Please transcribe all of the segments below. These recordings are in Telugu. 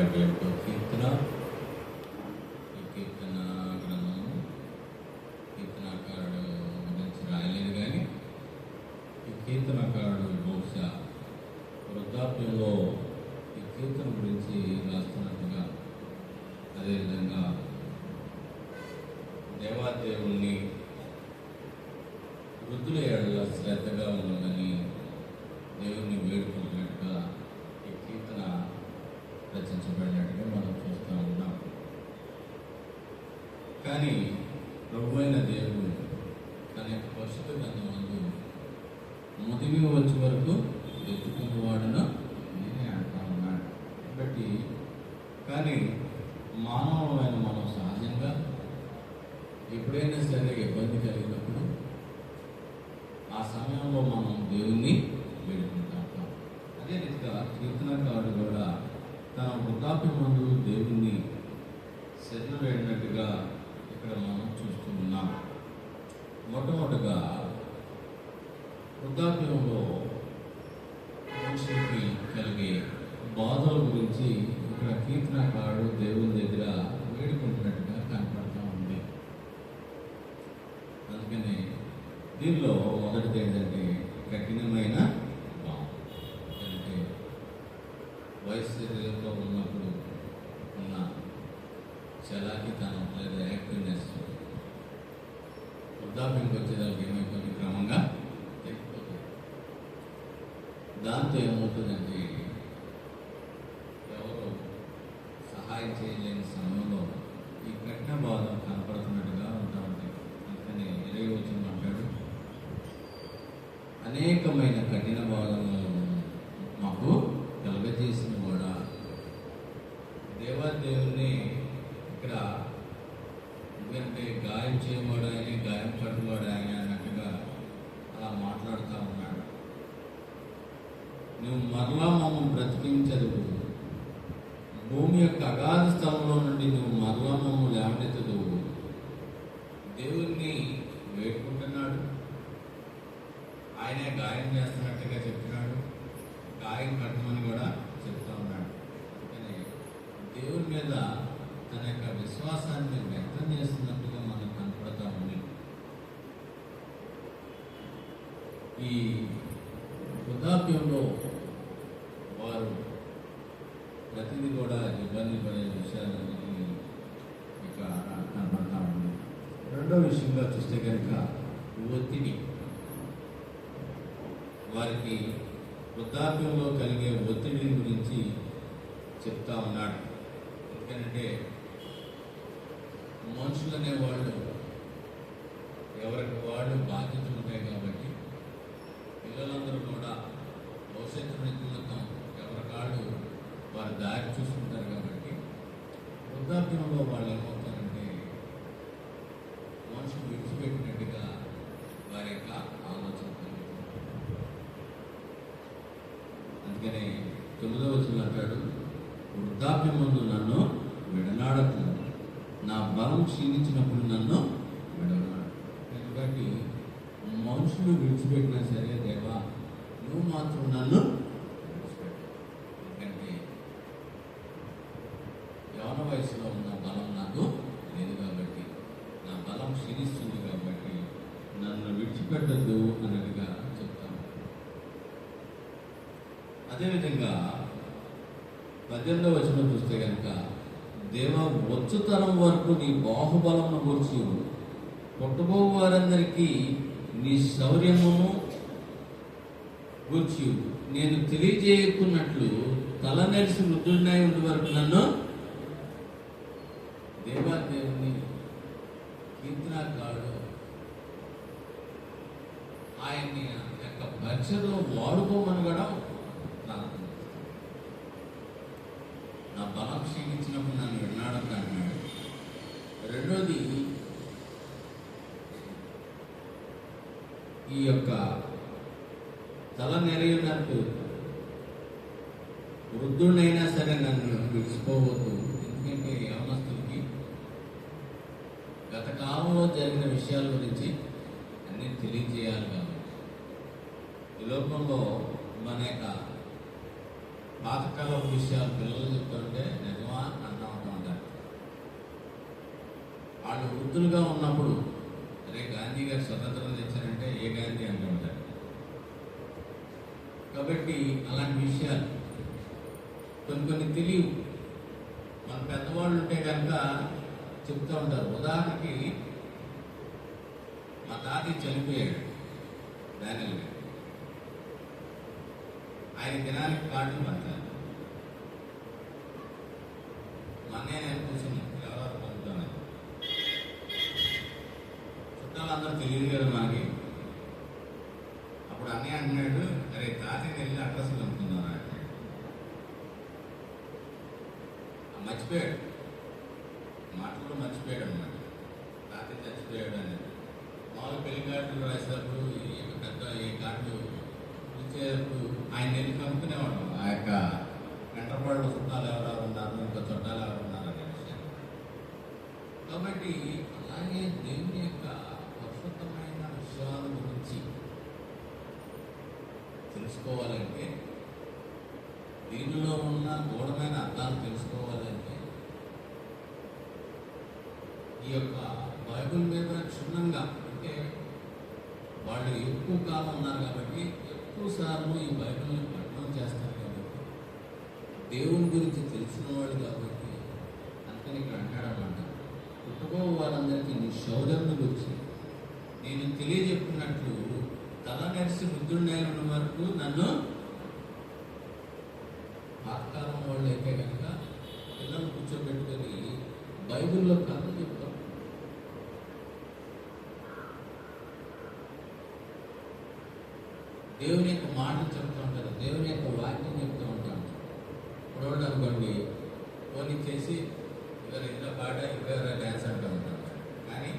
ఇరవై ఒకటో కీర్తన ఈ కీర్తన గ్రంథము కీర్తనకారుడు గురించి రాయలేదు కానీ ఈ కీర్తనకారుడు బహుశా వృద్ధాప్యంలో ఈ కీర్తన గురించి రాస్తున్నట్టుగా అదేవిధంగా దేవాదేవుల్ని వృద్ధుల ఏడల శ్రద్ధగా ఉండాలని దేవుణ్ణి వేడుకుంటున్నట్టుగా ఈ కీర్తన రచించబడినట్టుగా మనం చూస్తూ ఉన్నాం కానీ ప్రభు అయిన దేవుడు తన యొక్క పరిశుద్ధ గ్రంథమందు ముదిమి వచ్చే వరకు ఎత్తుకునేవాడును నేనే అంటా ఉన్నాడు. కాబట్టి కానీ మానవమైన మనం సహజంగా ఎప్పుడైనా సరే ఇబ్బంది కలిగినప్పుడు ఆ సమయంలో మనం దేవుణ్ణి వేడుకుంటాం. అదే రీతిగా కీర్తనకారుడు కూడా తన వృద్ధాప్య మందు దేవుణ్ణి శరణ వేడినట్టుగా ఇక్కడ మనం చూస్తూ ఉన్నాం మొట్టమొదటిగా వృద్ధాప్యంలో మనుషులకి కలిగే బాధల గురించి ఇక్కడ కీర్తనకారుడు దేవుని దగ్గర వేడుకుంటున్నట్టుగా కనపడుతూ ఉంది. అందుకని దీనిలో మొదటిది ఏంటంటే కఠినమైన దాంతో ఏమవుతుందంటే ఎవరు సహాయం చేయలేని సమయంలో ఈ కఠిన బాధ కనపడుతున్నట్టుగా ఉంటా ఉంటాయి. అందుకని ఇరవై వచ్చిన మాట్లాడు. అనేకమైన కఠిన బాధలను మాకు కలగజేసిన కూడా దేవాదేవుని ఇక్కడ ఎందుకంటే గాయం చేయవాడు ఆయన గాయం పట్టువాడు ఆయన అన్నట్టుగా అలా మాట్లాడుతూ ఉన్నాడు నువ్వు మరలా మమ్మల్ని బ్రతికించదు భూమి యొక్క అగాధ స్థలంలో నుండి నువ్వు మరలా మమ్మల్ని లేవనెత్తదు దేవుణ్ణి వేడుకుంటున్నాడు. ఆయనే గాయం చేస్తున్నట్టుగా చెప్తున్నాడు. గాయం కట్టమని కూడా చెప్తా ఉన్నాడు. అందుకని దేవుని మీద తన యొక్క విశ్వాసాన్ని వ్యక్తం చేస్తున్నట్టుగా మనకు కనపడతా ఉంది. ఈ వృద్ధాప్యంలో వారు ప్రతిదీ కూడా ఇబ్బంది పడే విషయాలన్నీ ఇక కనపడతా ఉంది రెండో విషయంగా చూస్తే కనుక ఒత్తిడి. వారికి వృద్ధాప్యంలో కలిగే ఒత్తిడి గురించి చెప్తా ఉన్నాడు. ఎందుకంటే మనుషులు అనేవాళ్ళు ఎవరికి వాళ్ళు బాధ్యతలు ఉంటాయి కాబట్టి పిల్లలందరూ కూడా భవిష్యత్తు నిధులతో ఎవరి కాళ్ళు వారి దారి చూసుకుంటారు కాబట్టి వృద్ధాప్యంలో వాళ్ళు ఏమవుతారంటే మనుషులు విడిచిపెట్టినట్టుగా వారి యొక్క ఆలోచన అందుకనే అందుకని తొమ్మిదవ వచ్చిన అంటాడు వృద్ధాప్యం ముందు నన్ను విడనాడకు. నా బలం క్షీణించినప్పుడు నన్ను విడనాడు. ఎందుకంటే మనుషులు విడిచిపెట్టినా సరే దేవా నువ్వు మాత్రం నన్ను విడిచిపెట్టు ఎందుకంటే యవన వయసులో ఉన్న బలం నాకు లేదు కాబట్టి నా బలం క్షీణిస్తుంది కాబట్టి నన్ను విడిచిపెట్టద్దు అన్నట్టుగా చెప్తాను అదేవిధంగా పద్దెనిమిదవ వచనం చూస్తే కనుక దేవ వచ్చుతరం వరకు నీ బాహుబలమును కూర్చు పుట్టబో వారందరికీ నీ శౌర్యమును గూర్చి నేను తెలియజేయకున్నట్లు తల నెలిసి వృద్ధుడినై ఉండే వరకు నన్ను దేవాదేవుని కీర్తనకాడు ఆయన్ని యొక్క పరిచయలో వాడుకోమనగడం కూడా ప్రార్థన చేస్తాడు. నా బలం క్షీణించినప్పుడు నన్ను విన్నాడని అన్నాడు రెండోది ఈ యొక్క తల నెరయున్నట్టు వృద్ధుడైనా సరే నన్ను విడిచిపోవద్దు. ఎందుకంటే యవనస్తులకి గత కాలంలో జరిగిన విషయాల గురించి అన్నీ తెలియజేయాలి కాబట్టి. ఈ లోకంలో మన యొక్క పాతకాల విషయాలు పిల్లలు చెప్తుంటే నిజమా అంటూ ఉంటా ఉంటారు వాళ్ళు వృద్ధులుగా ఉన్నప్పుడు అరే గాంధీ గారు స్వతంత్రం తెచ్చారంటే ఏ గాంధీ అంటూ ఉంటారు కాబట్టి అలాంటి విషయాలు కొన్ని కొన్ని తెలియవు. మన పెద్దవాళ్ళు ఉంటే కనుక చెప్తూ ఉంటారు. ఉదాహరణకి మా తాతయ్య చనిపోయాడు దానిలో ఆయన దినానికి కార్డు పడతారు మొన్నే నేను కూర్చున్నాను ఎవరెవరు పంపుతాను చుట్టాలందరూ తెలియదు కదా మనకి. అప్పుడు అన్నయ్య అన్నాడు అరే తాతయ్య వెళ్ళి అడ్రస్ కనుక్కున్నాను అన్నాడు మర్చిపోయాడు. మాటలు మర్చిపోయాడు అన్నమాట. తాతయ్య చచ్చిపోయాడు అని. మామూలు పెళ్ళి కార్డులు రాసేటప్పుడు ఈ యొక్క పెద్ద ఈ కార్డు ఇచ్చేటప్పుడు ఆయన వెళ్ళి కనుక్కునేవాడు ఆ యొక్క వెంటబడి చుట్టాలు ఎవరెవరు ఉన్నారు ఇంకా చుట్టాలు ఎవరు ఉన్నారు అనే విషయం కాబట్టి అలాగే దేవుని యొక్క పరిశుద్ధమైన విషయాల గురించి తెలుసుకోవాలంటే దీనిలో ఉన్న గూఢమైన అర్థాలు తెలుసుకోవాలంటే ఈ యొక్క బైబిల్ మీద క్షుణ్ణంగా అంటే వాళ్ళు ఎక్కువ కాలం ఉన్నారు కాబట్టి ఎక్కువ సార్లు ఈ బైబిల్ని పఠనం చేస్తారు కాబట్టి దేవుని గురించి తెలిసిన వాళ్ళు కాబట్టి అందుకని ఇక్కడ పుట్టుకో వారందరికీ నీ శౌర్యంను గురించి నేను తెలియజెప్పినట్లు తల నెరిసి వృద్ధుడినైన వరకు నన్ను పాతకాలం వాళ్ళు అయితే కనుక పిల్లలు కూర్చోబెట్టుకొని బైబిల్లో కథలు చెప్తాం. దేవుని యొక్క మాటలు చెప్తూ ఉంటారు దేవుని యొక్క వాక్యం చెప్తూ ఉంటారు. ఇప్పుడు అనుకోండి పోనీ చేసి ఇంట్లో పాట డ్యాన్స్ అంటూ ఉంటారు. కానీ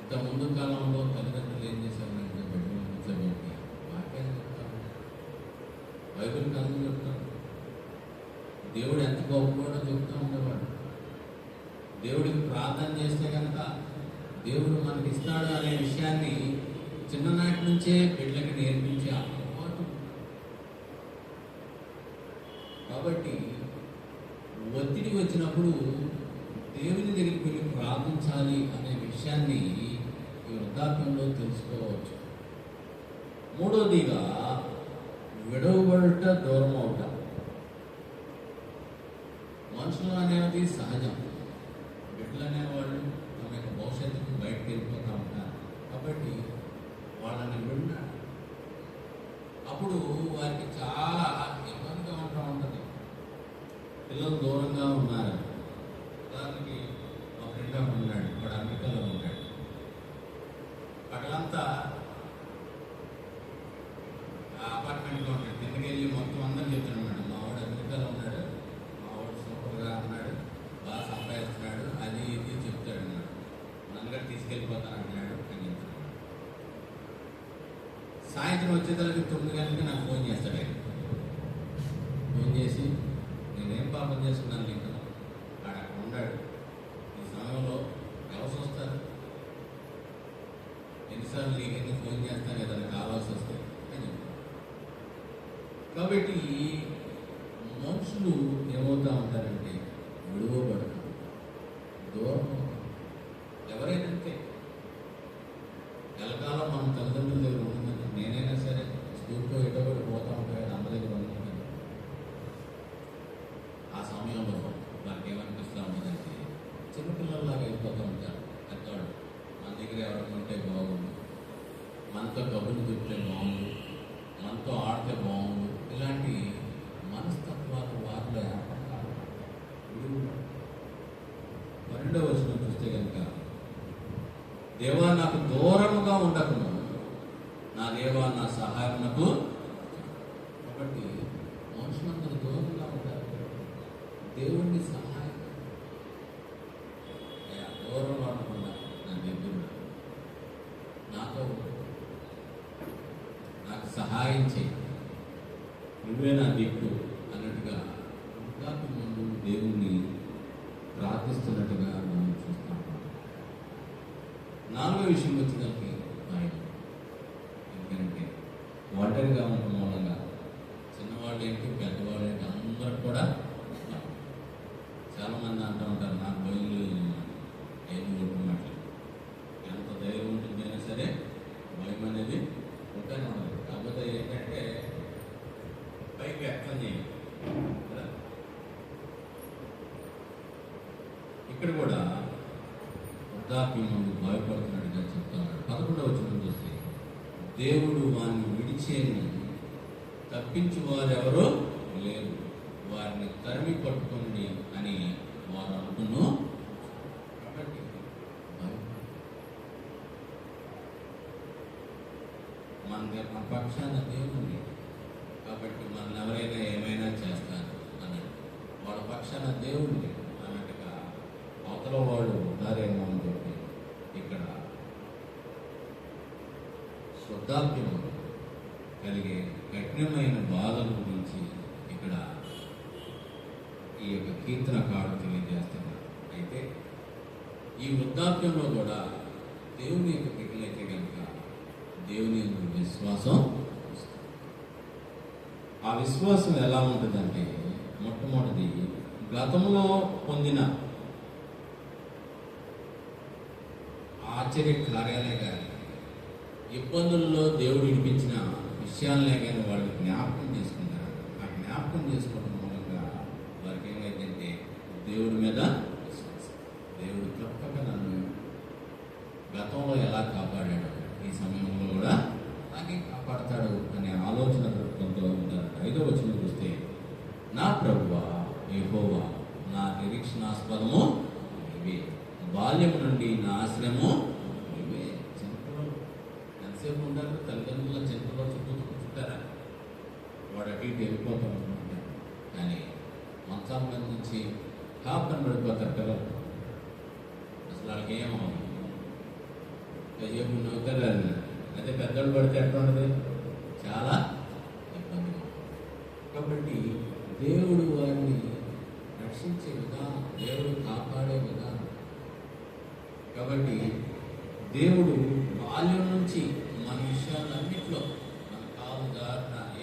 ఇంత ముందు కాలంలో తల్లిదండ్రులు ఏం చేశారంటే బెడ్రూమ్ కూర్చోబెట్టి వాక్యాన్ని చెప్తారు? బైబిల్ కథలు చెప్తారు. దేవుడు ఎంత గొప్పవాడో చెప్తూ ఉండేవాడు. దేవుడికి ప్రార్థన చేస్తే కనుక దేవుడు మనకి ఇస్తాడు అనే విషయాన్ని చిన్ననాటి నుంచే బిడ్డలకి నేర్పించే అలవాటు కాబట్టి ఒత్తిడి వచ్చినప్పుడు దేవుని దగ్గరికి వెళ్ళి ప్రార్థించాలి అనే విషయాన్ని ఈ వృద్ధాప్యంలో తెలుసుకోవచ్చు. మూడోదిగా విడవబడుట దూరం అవుట మనుషులు అనేది సహజం. బిడ్డలు అనేవాళ్ళు తమ యొక్క భవిష్యత్తుకు బయటకు వెళ్ళిపోతూ ఉంటారు. కాబట్టి వాళ్ళని విడ అప్పుడు వారికి చాలా ఇబ్బందిగా ఉంటూ ఉంటుంది పిల్లలు దూరంగా ఉన్నారు ఉదాహరణకి మా ఫ్రెండ్ ఒకడు ఉన్నాడు వాడు అమెరికాలో ఉంటాడు పగలంతా ఆ అపార్ట్మెంట్లో ఉంటాడు కిందకి వెళ్ళి మొత్తం అందరూ చెప్తాడు మేడం మా వాడు అమెరికాలో ఉన్నాడు మా వాడు సూపర్గా ఉన్నాడు బాగా సంపాదిస్తున్నాడు అది ఇది చెప్తాడు అన్నాడు నన్నగారు తీసుకెళ్ళిపోతాను అంటున్నాడు అని చెప్తున్నాడు సాయంత్రం వచ్చేసరికి తొమ్మిది గంటలకి నాకు ఫోన్ చేస్తాడు. ఆయన ఫోన్ చేసి నేనేం పాపం చేస్తున్నాను నీకు? ఆడ అక్కడ ఉన్నాడు. ఈ సమయంలో ఎవరు వస్తారు? ఎన్నిసార్లు నీకు ఎందుకు ఫోన్ చేస్తాను? ఏదైనా కావాల్సి వస్తే అని చెప్తాను కాబట్టి మనుషులు ఏమవుతా ఉంటారంటే విడువబడతారు దూరం అవుతారు. ఎవరైనా అంతే ఎలకాలం మన తల్లిదండ్రుల దగ్గర ఉంటుందని నేనైనా సరే స్కూల్కో ఎటో ఒకటి పోతా ఉంటాను అమ్మ దగ్గర ఉంటుందని ఆ సమయంలో మనకి ఏమనిపిస్తూ ఉంటుందంటే చిన్నపిల్లల్లాగా వెళ్ళిపోతూ ఉంటారు పెద్దవాళ్ళు మన దగ్గర ఎవరైనా ఉంటే బాగుండు మనతో కబుర్లు చెప్తే బాగుండు మనతో ఆడితే బాగుండు ఇలాంటి మనస్తత్వాలు వారిలో ఏర్పడతారు పన్నెండవ వచనం చూస్తే కనుక దేవా నాకు దూరముగా ఉండకును నా దేవా నా సహాయమునకు కాబట్టి మనుషులందరూ దూరంగా ఉంటారు దేవుడిని సహాయం అయ్యా, దూరంలో ఉండకుండా నా దగ్గర ఉండు. నాతో ఉండు. నాకు సహాయం చేయి నువ్వే నా దిక్కు అన్నట్టుగా వృద్ధాప్యం ముందు దేవుణ్ణి ప్రార్థిస్తున్నట్టుగా మనం చూస్తాం నాలుగో విషయం వచ్చేసరికి ఆయన ఎందుకంటే ఒంటరిగా ఉండటం మూలంగా చిన్నవాళ్ళు ఏంటి పెద్దవాళ్ళు ఏంటి అందరూ కూడా ఉన్నారు. చాలా మంది అంటూ ఉంటారు నాకు బయలు ఏమి ఇక్కడ కూడా వృద్ధాప్యం ముందు భయపడుతున్నట్టుగా చెప్తున్నాడు పదకొండవ వచ్చిన చూస్తే దేవుడు వారిని విడిచేని తప్పించు వారెవరో లేరు వారిని తరిమి పట్టుకోండి అని వారు అనుకును కాబట్టి భయం. మన మీద మన పక్షాన దేవుని కాబట్టి మన ఎవరైనా ఏమైనా చేస్తారు అని. వాళ్ళ పక్షాన దేవుణ్ణి అన్నట్టుగా అవతల వాళ్ళు ఉన్నారేమో అని చెప్పి ఇక్కడ శుద్ధాప్యం కలిగే కఠినమైన బాధల గురించి ఇక్కడ ఈ యొక్క కీర్తన కాడు తెలియజేస్తున్నారు. అయితే ఈ వృద్ధాప్యంలో కూడా దేవుని యొక్క బిడ్డలైతే కనుక దేవుని యొక్క విశ్వాసం? ఆ విశ్వాసం ఎలా ఉంటుందంటే మొట్టమొదటిది గతంలో పొందిన ఆశ్చర్య కార్యాలే కానీ ఇబ్బందుల్లో దేవుడు వినిపించిన విషయాలనే కానీ వాళ్ళు జ్ఞాపకం చేసుకుంటారు? ఆ జ్ఞాపకం చేసుకోవడం మూలంగా వారికి ఏమైందంటే దేవుడి మీద విశ్వాసం దేవుడు తప్పక నన్ను గతంలో ఎలా కాపాడాడు ఈ సమయంలో కూడా అలాగే కాపాడతాడు అనే ఆలోచన దృక్పథంతో ఉంటారు ఐదో వచ్చిన చూస్తే నా ప్రభువ యెహోవా నా ఆస్పదము ఇవే బాల్యము నుండి నా ఆశ్రయము ఇవే చింతలో ఎంతసేపు ఉండాలి తల్లిదండ్రుల చింతలో చుట్టూ చుట్టారా వాడు అటు ఇటు వెళ్ళిపోతాం అనుకుంటారు కానీ మంచాల మీద నుంచి కాపుని పడిపోతారు పిల్లలు. అసలు వాళ్ళకి ఏమవుతుంది చెప్పు నౌకర్ అదే పెద్దోళ్ళు పడితే ఎట్లా కాబట్టి దేవుడు బాల్యం నుంచి మన విషయాలన్నింటిలో మన కాలు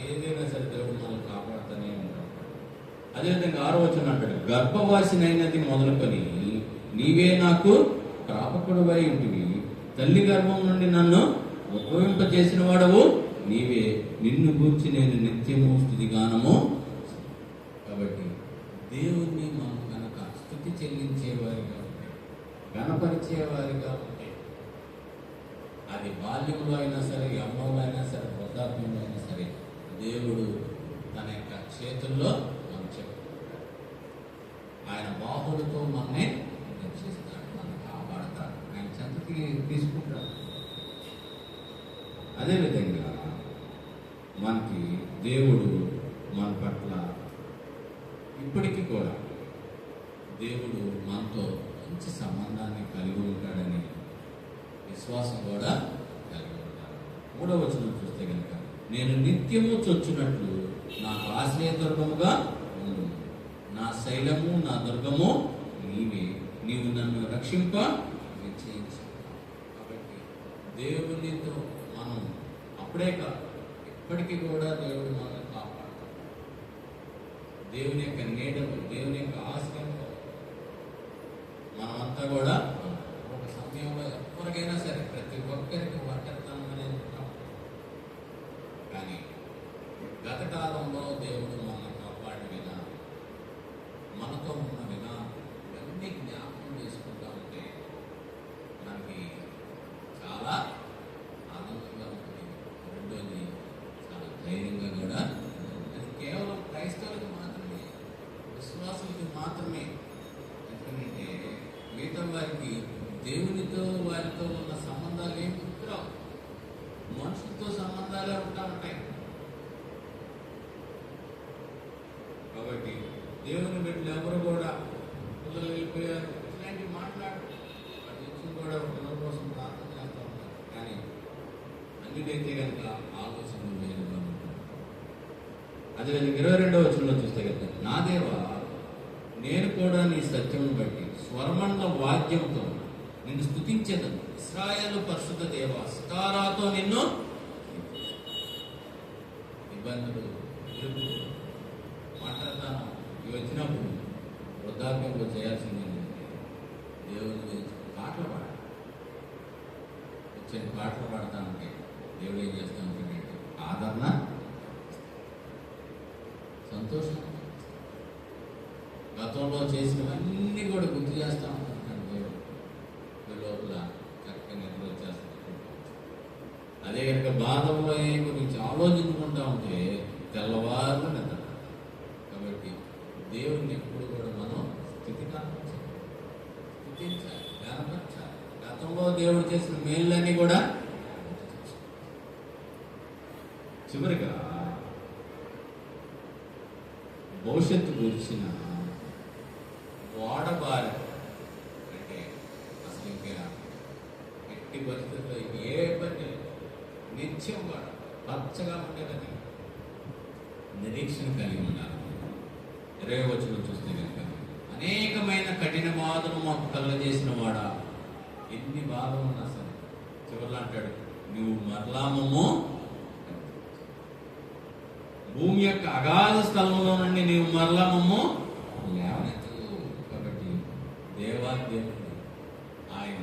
ఏదైనా సరే దేవుడు మనల్ని కాపాడుతూనే ఉంటాడు. అదేవిధంగా ఆరో వచ్చిన అంటాడు గర్భవాసినైనది మొదలుకొని నీవే నాకు ప్రాపకుడువై ఉంటివి. తల్లి గర్భం నుండి నన్ను ఉపయోగింపజేసిన వాడవు నీవే. నిన్ను గూర్చి నేను నిత్యము స్థుతిగానము కాబట్టి దేవుణ్ణి మనం కనుక స్థుతి చెల్లించేవారిగా ఉంటే గణపరిచేవారిగా ఉంటే అది బాల్యంలో అయినా సరే యవ్వనంలో అయినా సరే వృద్ధాప్యంలో అయినా సరే దేవుడు తన యొక్క చేతుల్లో మనం ఆయన బాహుడితో మనల్ని రక్షిస్తాడు మనం కాపాడతాడు. ఆయన చెంతకి తీసుకుంటాడు. అదేవిధంగా మనకి దేవుడు మన పట్ల ఇప్పటికీ కూడా దేవుడు మనతో మంచి సంబంధాన్ని కలిగి ఉంటాడని విశ్వాసం కూడా కలిగి ఉంటాడు. మూడవ వచనం చూస్తే కనుక నేను నిత్యము చొచ్చునట్లు నాకు ఆశ్రయ దుర్గముగా ఉండు. నా శైలము నా దుర్గము నీవే. నీవు నన్ను రక్షింప నిశ్చయించు. కాబట్టి దేవునితో మనం అప్పుడే కాదు ఇప్పటికీ కూడా దేవుడు మనల్ని కాపాడుతాడు. దేవుని యొక్క నీడలు దేవుని యొక్క ఆశ్రయం మనమంతా కూడా ఒక సమయంలో ఎవరికైనా సరే ప్రతి ఒక్కరికి ఒంటరితనం అనేది ఉంటాం. కానీ గత కాలంలో దేవుడు మనల్ని కాపాడిన విధానం మనతో ఉన్న విధానం ఇవన్నీ జ్ఞాపకం చేసుకుంటా ఉంటే మనకి చాలా ఆనందంగా ఉంటుంది రెండోది చాలా ధైర్యంగా కూడా ఉంటుంది. అది కేవలం క్రైస్తవులకు మాత్రమే విశ్వాసులకి మాత్రమే ఎందుకంటే మిగతా వారికి దేవునితో వారితో ఉన్న సంబంధాలు ఏమి గుర్తురావు మనుషులతో సంబంధాలే ఉంటా ఉంటాయి కాబట్టి దేవుని బిడ్డలు ఎవరు కూడా పిల్లలు వెళ్ళిపోయారు ఇలాంటి మాట్లాడు వాటి నుంచి కూడా పిల్లల కోసం ప్రార్థన చేస్తూ ఉంటారు కానీ అన్నిటైతే కనుక ఆలోచనలు వేరుగా ఉంటాయి అదేవిధంగా ఇరవై రెండవ వచనంలో చూస్తే కదా నా దేవా నేను కూడా నీ సత్యం బట్టి స్వర్మండ వాద్యంతో నిన్ను స్థుతించేదను ఇస్రాయలు పరిశుద్ధ దేవ సితారాతో నిన్ను ఇబ్బందులు ఇరుకు మాట్లాడతాను ఇవి వచ్చినప్పుడు వృద్ధాప్యంలో చేయాల్సింది దేవుని గురించి పాటలు పాడాలి. వచ్చిన పాటలు పాడతా ఉంటే దేవుడు ఏం చేస్తూ ఉంటాడంటే ఆదరణ సంతోషం. గతంలో చేసినవన్నీ కూడా గుర్తు చేస్తూ దేవుడు లోపల చక్కగా నిద్ర వచ్చేస్తుంది. అదే కనుక బాధల్లో గురించి ఆలోచించుకుంటా ఉంటే తెల్లవారు నిద్ర కాబట్టి దేవుడిని ఎప్పుడు కూడా మనం స్థితి గతంలో దేవుడు చేసిన మేళ్ళన్నీ కూడా చివరిగా భవిష్యత్తు గురించిన వాడబారి అంటే అసలు ఇంకా ఎట్టి పరిస్థితుల్లో ఏ పని నిత్యం కూడా పచ్చగా ఉండేదని నిరీక్షణ కలిగి ఉన్నారు ఇరవై వచ్చిన చూస్తే కనుక అనేకమైన కఠిన బాధలు మాకు కలగజేసిన వాడా? ఎన్ని బాధలు ఉన్నా సరే చివరిలో అంటాడు నువ్వు మరలామము భూమి యొక్క అగాధ స్థలంలో నుండి నీవు మరలామము లేవనెత్తు కాబట్టి దేవా దేవుడు ఆయన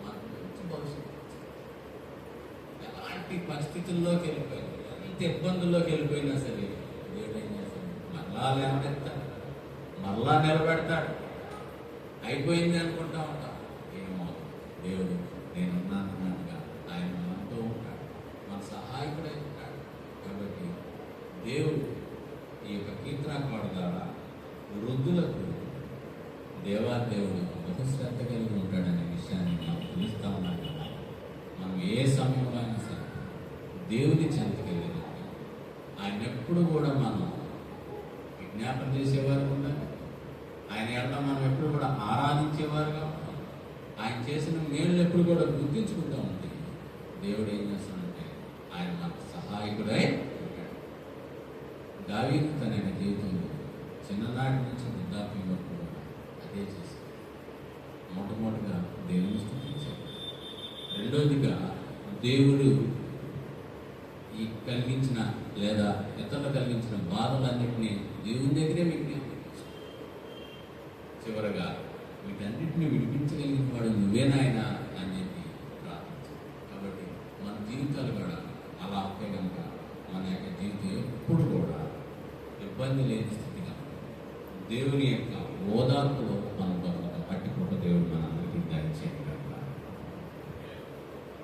మంచి భవిష్యత్తు ఎలాంటి పరిస్థితుల్లోకి వెళ్ళిపోయారు ఎంత ఇబ్బందుల్లోకి వెళ్ళిపోయినా సరే దేవుడు ఏం చేస్తాడు? మరలా లేవనెత్తాడు. మరలా నిలబెడతాడు. అయిపోయింది అనుకుంటా ఉంటాం ఏమో దేవుడు నేను అన్నట్టుగా ఆయన మనతో ఉంటాడు మన సహాయకుడై ఉంటాడు కాబట్టి దేవుడు ఈ యొక్క కీర్తనాకాడు ద్వారా వృద్ధులకు దేవుడు ఒక శ్రద్ధ కలిగి ఉంటాడనే విషయాన్ని మనం తెలుస్తా ఉన్నాం మనం ఏ సమయంలో అయినా సరే దేవుని చెంతకెళ్ళి ఆయన ఎప్పుడు కూడా మనం విజ్ఞాపన చేసేవారు ఉండాలి. ఆయన ఎడల మనం ఎప్పుడు కూడా ఆరాధించేవారుగా ఉండాలి. ఆయన చేసిన మేళ్ళు ఎప్పుడు కూడా గుర్తించుకుంటూ ఉంటాయి దేవుడు ఏం చేస్తాడంటే ఆయన మనకు సహాయకుడై ఉంటాడు. దావీదు తన జీవితంలో చిన్ననాటి నుంచి వృద్ధాప్యంలో వరకు కూడా అదే చేశాడు మొట్టమొదటిగా దేవుని స్థుతించాడు రెండోదిగా దేవుడు ఈ కలిగించిన లేదా ఇతరులు కలిగించిన బాధలన్నింటినీ దేవుని దగ్గరే మీకు